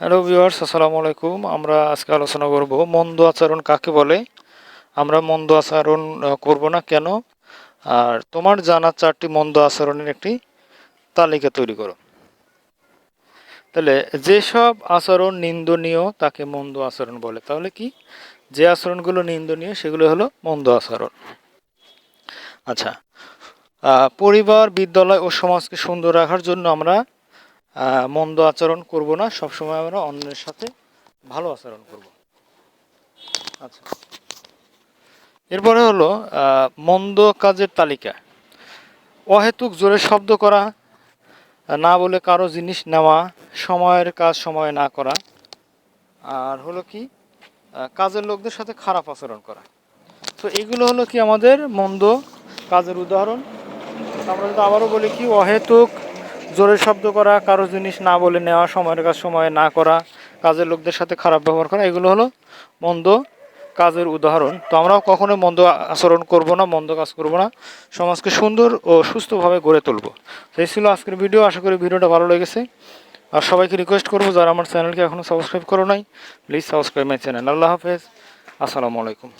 Hello viewers আসসালামু আলাইকুম। আমরা আজকে আলোচনা করব মন্দ আচরণ কাকে বলে? আমরা মন্দ আচরণ করব না কেন? আর তোমার জানা চারটি মন্দ আচরণের একটি তালিকা তৈরি করো। তাহলে যেসব আচরণ নিন্দনীয় তাকে মন্দ আচরণ বলে। তাহলে কি? যে আচরণগুলো নিন্দনীয় সেগুলো হলো মন্দ আচরণ। আচ্ছা পরিবার, বিদ্যালয় ও সমাজকে সুন্দর রাখার জন্য আমরা মন্দ আচরণ করব না, সবসময় আমরা অন্যের সাথে ভালো আচরণ করব। আচ্ছা। এরপরে হলো মন্দ কাজের তালিকা। অহেতুক জোরে শব্দ করা, না বলে কারও জিনিস নেওয়া, সময়ের কাজ সময়ে না করা। আর হলো কি কাজের লোকদের সাথে খারাপ আচরণ করা। তো এগুলো হলো কি আমাদের মন্দ কাজের উদাহরণ। আমরা যদি আবারও বলি কি, অহেতুক জোরে শব্দ করা, কারও জিনিস না বলে নেওয়া, সময়ের কাজ সময়ে না করা, কাজের লোকদের সাথে খারাপ ব্যবহার করা, এগুলো হলো মন্দ কাজের উদাহরণ। তো আমরাও কখনো মন্দ আচরণ করব না, মন্দ কাজ করব না। সমাজকে সুন্দর ও সুস্থভাবে গড়ে তুলব। সেই ছিল আজকের ভিডিও, আশা করি ভিডিওটা ভালো লেগেছে। আর সবাইকে রিকোয়েস্ট করব, যারা আমার চ্যানেলকে এখনও সাবস্ক্রাইব করো নাই প্লিজ সাবস্ক্রাইব মাই চ্যানেল আল্লাহ হাফেজ, আসসালামু আলাইকুম।